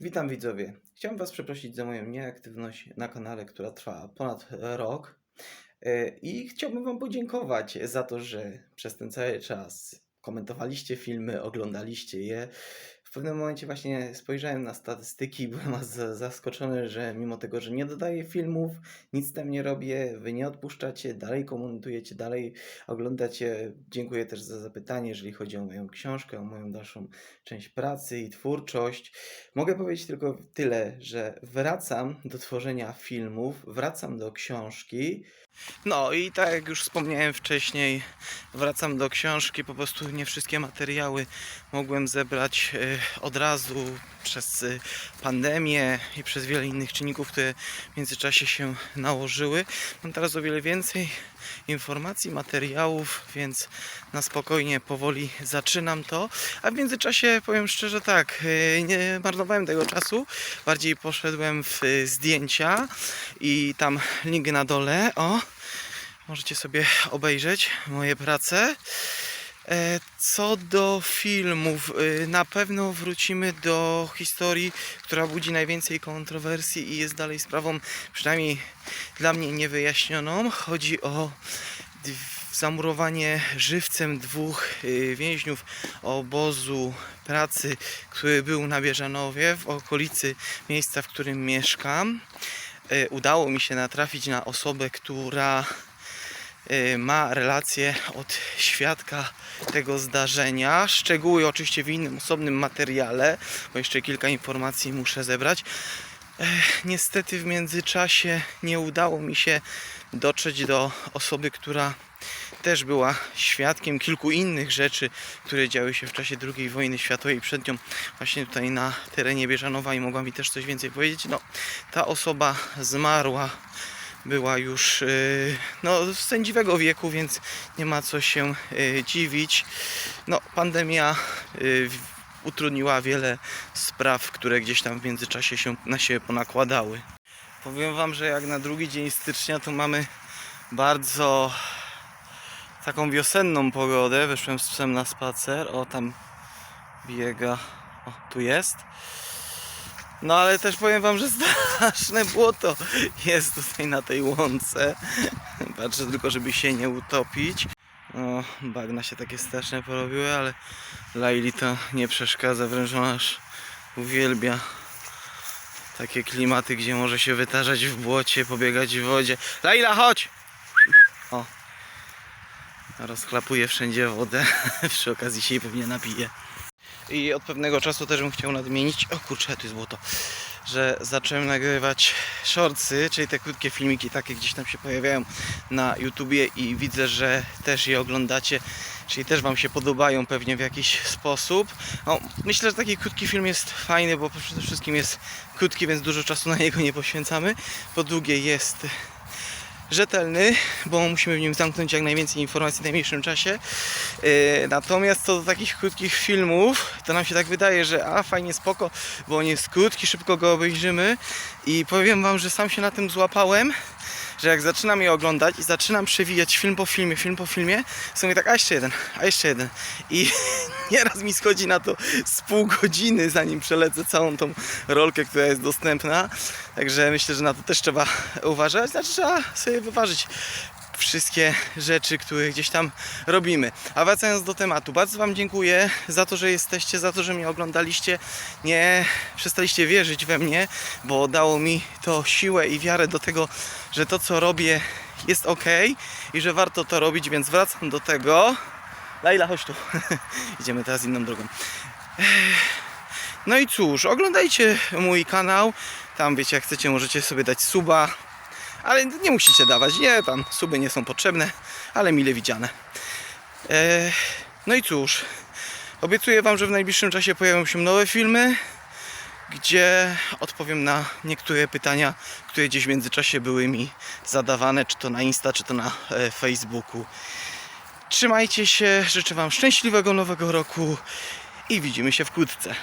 Witam widzowie. Chciałem Was przeprosić za moją nieaktywność na kanale, która trwa ponad rok. E, I chciałbym Wam podziękować za to, że przez ten cały czas komentowaliście filmy, oglądaliście je. W pewnym momencie właśnie spojrzałem na statystyki i byłem zaskoczony, że mimo tego, że nie dodaję filmów, nic tam nie robię, Wy nie odpuszczacie, dalej komentujecie, dalej oglądacie. Dziękuję też za zapytanie, jeżeli chodzi o moją książkę, o moją dalszą część pracy i twórczość. Mogę powiedzieć tylko tyle, że wracam do tworzenia filmów, wracam do książki. No i tak jak już wspomniałem wcześniej, wracam do książki. Po prostu nie wszystkie materiały mogłem zebrać y, od razu przez y, pandemię i przez wiele innych czynników, które w międzyczasie się nałożyły. Mam teraz o wiele więcej informacji, materiałów, więc na spokojnie, powoli zaczynam to. A w międzyczasie powiem szczerze tak, y, nie marnowałem tego czasu. Bardziej poszedłem w y, zdjęcia i tam link na dole. O, możecie sobie obejrzeć moje prace. E, Co do filmów, y, na pewno wrócimy do historii, która budzi najwięcej kontrowersji i jest dalej sprawą, przynajmniej dla mnie niewyjaśnioną. Chodzi o zamurowanie żywcem dwóch y, więźniów obozu pracy, który był na Bieżanowie, w okolicy miejsca, w którym mieszkam. Y, Udało mi się natrafić na osobę, która ma relację od świadka tego zdarzenia. Szczegóły oczywiście w innym osobnym materiale, bo jeszcze kilka informacji muszę zebrać. Niestety w międzyczasie nie udało mi się dotrzeć do osoby, która też była świadkiem kilku innych rzeczy, które działy się w czasie II wojny światowej przed nią właśnie tutaj na terenie Bieżanowa i mogła mi też coś więcej powiedzieć. No, ta osoba zmarła, była już yy, no, sędziwego wieku, więc nie ma co się yy, dziwić. No, pandemia w- utrudniła wiele spraw, które gdzieś tam w międzyczasie się na siebie ponakładały. Powiem Wam, że jak na drugi dzień stycznia to mamy bardzo taką wiosenną pogodę. Wyszłem z psem na spacer. O, tam biega. O, tu jest. No ale też powiem wam, że straszne błoto jest tutaj na tej łące. Patrzę tylko, żeby się nie utopić. O, bagna się takie straszne porobiły, ale Laili to nie przeszkadza, wręcz ona aż uwielbia takie klimaty, gdzie może się wytarzać w błocie, pobiegać w wodzie. Laila, chodź! O, rozchlapuje wszędzie wodę. Przy okazji się jej pewnie napije. I od pewnego czasu też bym chciał nadmienić, o kurczę, tu jest błoto, że zacząłem nagrywać shortsy, czyli te krótkie filmiki, takie gdzieś tam się pojawiają na YouTubie i widzę, że też je oglądacie, czyli też Wam się podobają pewnie w jakiś sposób. No, myślę, że taki krótki film jest fajny, bo przede wszystkim jest krótki, więc dużo czasu na niego nie poświęcamy. Po drugie jest rzetelny, bo musimy w nim zamknąć jak najwięcej informacji w najmniejszym czasie. Yy, natomiast co do takich krótkich filmów, to nam się tak wydaje, że a fajnie spoko, bo on jest krótki, szybko go obejrzymy i powiem wam, że sam się na tym złapałem, że jak zaczynam je oglądać i zaczynam przewijać film po filmie, film po filmie, to mówię tak, a jeszcze jeden, a jeszcze jeden i nieraz mi schodzi na to z pół godziny, zanim przelecę całą tą rolkę, która jest dostępna, także myślę, że na to też trzeba uważać, znaczy trzeba sobie wyważyć wszystkie rzeczy, które gdzieś tam robimy. A wracając do tematu, bardzo Wam dziękuję za to, że jesteście, za to, że mnie oglądaliście. Nie przestaliście wierzyć we mnie, bo dało mi to siłę i wiarę do tego, że to, co robię, jest ok i że warto to robić, więc wracam do tego. Laila, chodź tu. Idziemy teraz inną drogą. No i cóż, oglądajcie mój kanał. Tam wiecie, jak chcecie, możecie sobie dać suba. Ale nie musicie dawać, nie, tam suby nie są potrzebne, ale mile widziane. E, no i cóż, obiecuję Wam, że w najbliższym czasie pojawią się nowe filmy, gdzie odpowiem na niektóre pytania, które gdzieś w międzyczasie były mi zadawane, czy to na Insta, czy to na e, Facebooku. Trzymajcie się, życzę Wam szczęśliwego nowego roku i widzimy się wkrótce.